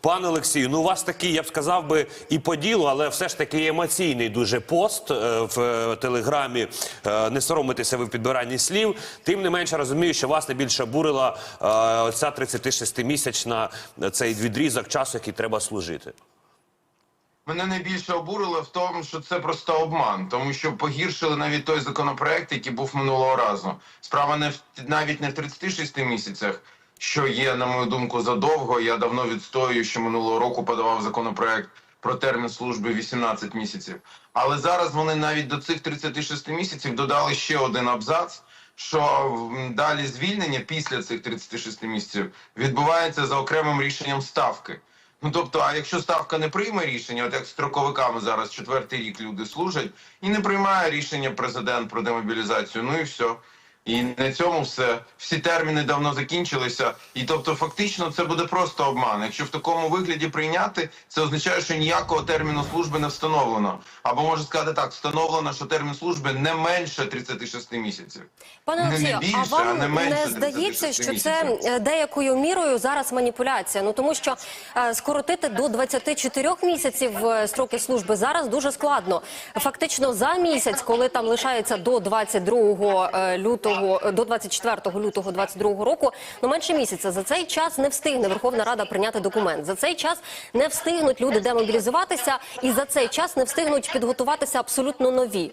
Пане Олексію, ну у вас такий, я б сказав би, і по ділу, але все ж таки емоційний дуже пост е, в е, телеграмі. Е, не соромитеся ви в підбиранні слів. Тим не менше розумію, що вас найбільше обурила е, оця 36-місячна е, цей відрізок часу, який треба служити. Мене найбільше обурило в тому, що це просто обман, тому що погіршили навіть той законопроект, який був минулого разу. Справа не в навіть не в 36 місяцях, що є, на мою думку, задовго. Я давно відстоюю, що минулого року подавав законопроект про термін служби 18 місяців. Але зараз вони навіть до цих 36 місяців додали ще один абзац. Що далі звільнення після цих 36 місяців відбувається за окремим рішенням ставки. Ну тобто, а якщо ставка не прийме рішення, от як строковиками зараз четвертий рік люди служать, і не приймає рішення президент про демобілізацію, ну і все. І на цьому все. Всі терміни давно закінчилися. І тобто, фактично, це буде просто обман. Якщо в такому вигляді прийняти, це означає, що ніякого терміну служби не встановлено. Або може сказати так, встановлено, що термін служби не менше 36 місяців. Пане Не- не Олексію, а а не менше не здається, що це місяців? е, деякою мірою зараз маніпуляція? Ну тому що е, скоротити до 24 місяців е, строки служби зараз дуже складно. Фактично за місяць, коли там лишається до 22 е, лютого, е, до 24 лютого 22 року, ну менше місяця. За цей час не встигне Верховна Рада прийняти документ. За цей час не встигнуть люди демобілізуватися, і за цей час не встигнуть підготуватися абсолютно нові.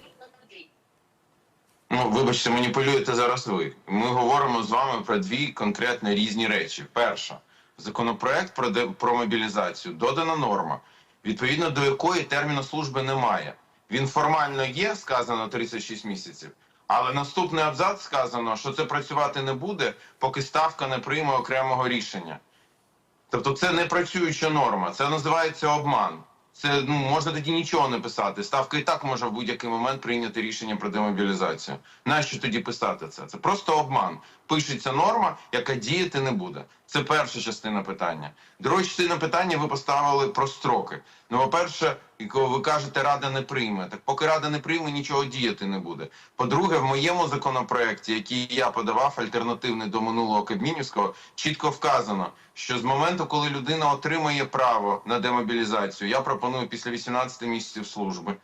Ну, вибачте, маніпулюєте зараз ви. Ми говоримо з вами про дві конкретно різні речі. Перша законопроект про де про мобілізацію додана норма, відповідно до якої терміну служби немає. Він формально є, сказано 36 місяців, але наступний абзац сказано, що це працювати не буде, поки ставка не прийме окремого рішення. Тобто це не працююча норма, це називається обман. Це ну можна тоді нічого не писати. Ставка і так може в будь-який момент прийняти рішення про демобілізацію. Нащо тоді писати це? Це просто обман. Пишеться норма, яка діяти не буде. Це перша частина питання. Друга частина питання ви поставили про строки. Ну, по-перше, ви кажете, рада не прийме. Так поки рада не прийме, нічого діяти не буде. По-друге, в моєму законопроекті, який я подавав, альтернативний до минулого Кабмінівського, чітко вказано, що з моменту, коли людина отримає право на демобілізацію, я пропоную після 18 місяців служби.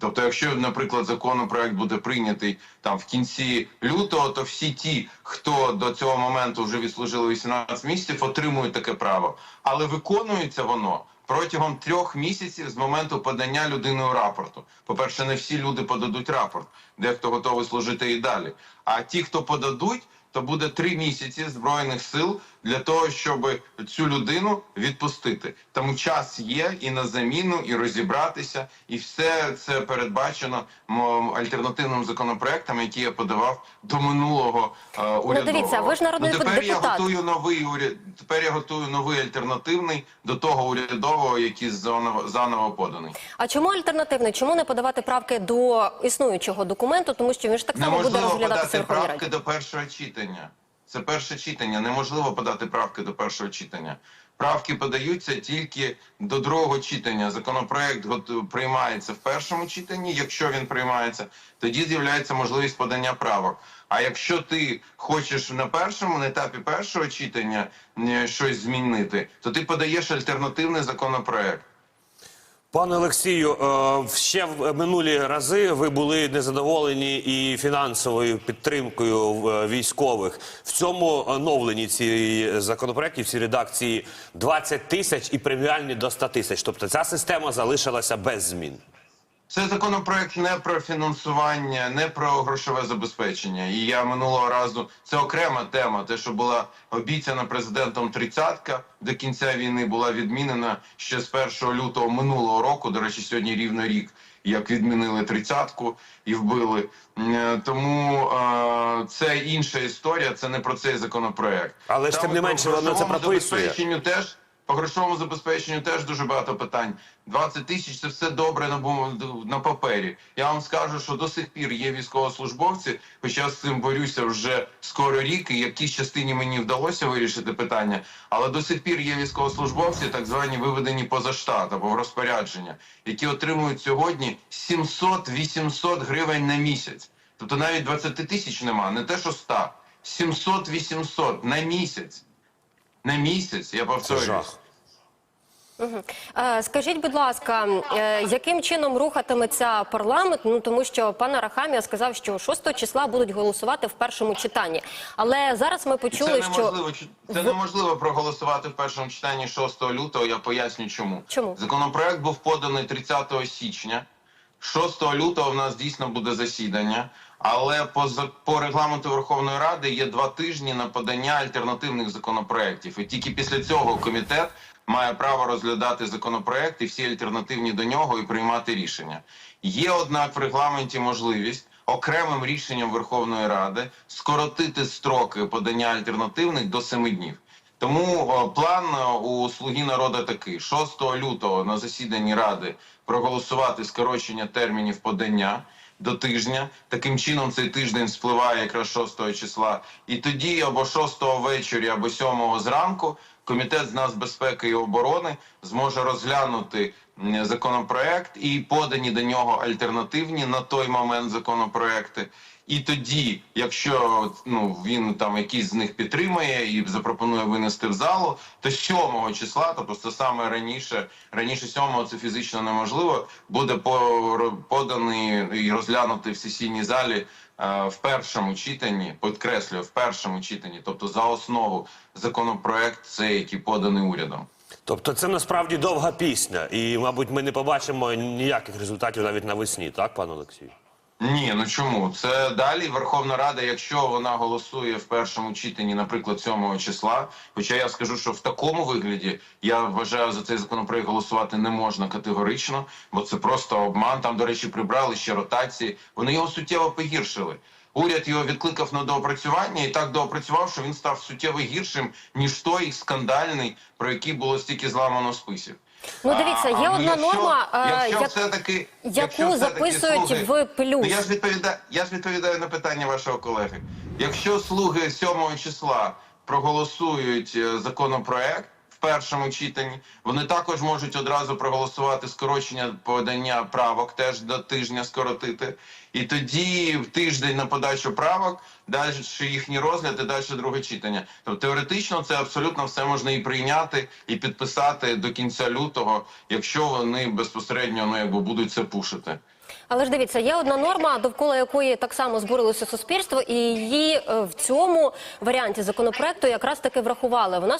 Тобто, якщо, наприклад, законопроект буде прийнятий там в кінці лютого, то всі ті, хто до цього моменту вже відслужили 18 місяців, отримують таке право. Але виконується воно протягом трьох місяців з моменту подання людиною рапорту. По-перше, не всі люди подадуть рапорт, дехто готовий служити і далі. А ті, хто подадуть, то буде три місяці збройних сил для того, щоб цю людину відпустити. Тому час є і на заміну, і розібратися, і все це передбачено альтернативним законопроектом, який я подавав до минулого е, урядового. дивіться, ви ж народний ну, тепер я готую новий уряд. Тепер я готую новий альтернативний до того урядового, який заново, заново поданий. А чому альтернативний? Чому не подавати правки до існуючого документу? Тому що він ж так само буде Неможливо розглядатися подати правки Раді. до першого читання. Це перше читання. Неможливо подати правки до першого читання. Правки подаються тільки до другого читання. Законопроект приймається в першому читанні. Якщо він приймається, тоді з'являється можливість подання правок. А якщо ти хочеш на першому на етапі першого читання е, щось змінити, то ти подаєш альтернативний законопроект. Пане Олексію, е, ще в минулі рази ви були незадоволені і фінансовою підтримкою е, військових. В цьому оновленні цієї законопроектів, в цій редакції 20 тисяч і преміальні до 100 тисяч. Тобто ця система залишилася без змін. Це законопроект не про фінансування, не про грошове забезпечення. І я минулого разу це окрема тема. Те, що була обіцяна президентом тридцятка до кінця війни, була відмінена ще з 1 лютого минулого року. До речі, сьогодні рівно рік, як відмінили тридцятку і вбили. Е, Тому е, це інша історія. Це не про цей законопроект. Але ж тим не менше воно це прописує. забезпеченню теж. По грошовому забезпеченню теж дуже багато питань. 20 тисяч це все добре на на папері. Я вам скажу, що до сих пір є військовослужбовці, хоча з цим борюся вже скоро рік, і якійсь частині мені вдалося вирішити питання. Але до сих пір є військовослужбовці, так звані виведені поза штат або в розпорядження, які отримують сьогодні 700-800 гривень на місяць. Тобто навіть 20 тисяч нема, не те, що 100. 700-800 на місяць. На місяць, я Це повторюю. жах. Скажіть, будь ласка, е, яким чином рухатиметься парламент? Ну тому що пан Арахамія сказав, що 6 числа будуть голосувати в першому читанні. Але зараз ми почули, це що неможливо. Чи- Це неможливо проголосувати в першому читанні 6 лютого. Я поясню, чому. Чому? Законопроект був поданий 30 січня. 6 лютого в нас дійсно буде засідання, але по по регламенту Верховної Ради є два тижні на подання альтернативних законопроєктів. І тільки після цього комітет має право розглядати законопроект і всі альтернативні до нього і приймати рішення. Є однак в регламенті можливість окремим рішенням Верховної Ради скоротити строки подання альтернативних до 7 днів. Тому о, план у слуги народу такий: 6 лютого на засіданні ради проголосувати скорочення термінів подання до тижня. Таким чином цей тиждень спливає якраз 6 числа. І тоді або 6 ввечері, або 7 зранку комітет з нацбезпеки і оборони зможе розглянути законопроект і подані до нього альтернативні на той момент законопроекти. І тоді, якщо ну він там якийсь з них підтримає і запропонує винести в залу, то 7 числа, тобто це саме раніше, раніше 7 це фізично неможливо, буде по- поданий і розглянутий в сесійній залі е, в першому читанні, підкреслюю, в першому читанні, тобто за основу законопроект, цей, який поданий урядом. Тобто це насправді довга пісня, і, мабуть, ми не побачимо ніяких результатів навіть навесні, так, пане Олексію? Ні, ну чому? Це далі Верховна Рада, якщо вона голосує в першому читанні, наприклад, 7 числа. Хоча я скажу, що в такому вигляді я вважаю за цей законопроект голосувати не можна категорично, бо це просто обман. Там, до речі, прибрали ще ротації. Вони його суттєво погіршили. Уряд його відкликав на доопрацювання і так доопрацював, що він став суттєво гіршим ніж той скандальний, про який було стільки зламано списів. Ну, дивіться, є А, ну, одна якщо- норма, е, якщо як- все-таки, яку все-таки записують слуги- в плюс. Ну, я ж відповідаю, я ж відповідаю на питання вашого колеги. Якщо слуги 7 числа проголосують е, законопроект першому читанні, вони також можуть одразу проголосувати скорочення подання правок, теж до тижня скоротити. І тоді в тиждень на подачу правок, далі їхній розгляд і далі друге читання. Тобто теоретично це абсолютно все можна і прийняти, і підписати до кінця лютого, якщо вони безпосередньо ну якби будуть це пушити. Але ж дивіться, є одна норма, довкола якої так само збурилося суспільство, і її е, в цьому варіанті законопроекту якраз таки врахували. Вона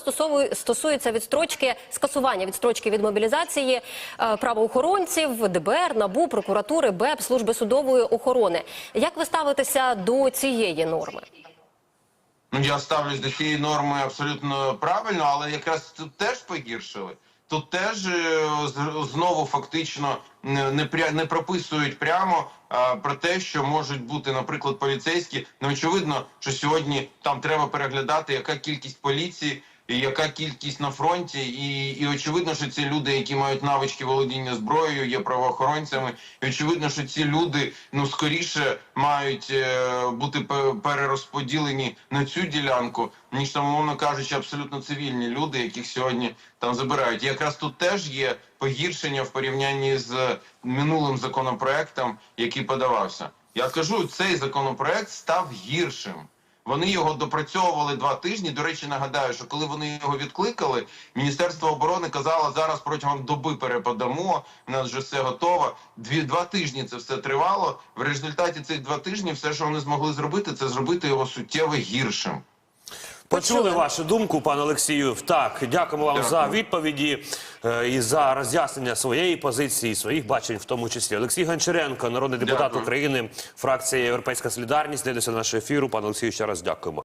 стосується відстрочки скасування відстрочки від мобілізації е, правоохоронців, ДБР, НАБУ, прокуратури, БЕП, служби судової охорони. Як ви ставитеся до цієї норми? Ну я ставлюсь до цієї норми абсолютно правильно, але якраз тут теж погіршили. Тут теж е, знову фактично не, пря- не прописують прямо а, про те, що можуть бути, наприклад, поліцейські. Не очевидно, що сьогодні там треба переглядати, яка кількість поліції. Яка кількість на фронті, і, і очевидно, що ці люди, які мають навички володіння зброєю, є правоохоронцями. І очевидно, що ці люди ну скоріше мають е, бути пе- перерозподілені на цю ділянку, ніж там, умовно кажучи, абсолютно цивільні люди, яких сьогодні там забирають. І якраз тут теж є погіршення в порівнянні з минулим законопроектом, який подавався. Я кажу, цей законопроект став гіршим. Вони його допрацьовували два тижні. До речі, нагадаю, що коли вони його відкликали, Міністерство оборони казало, зараз протягом доби переподамо. У нас вже все готово. Дві два тижні це все тривало. В результаті цих два тижні все, що вони змогли зробити, це зробити його суттєво гіршим. Почули вашу думку, пане Олексію. Так, дякуємо вам Дякую. за відповіді е, і за роз'яснення своєї позиції, своїх бачень, в тому числі. Олексій Гончаренко, народний депутат Дякую. України, фракція Європейська Солідарність, дивиться наш ефіру. Пане Олексію, ще раз дякуємо.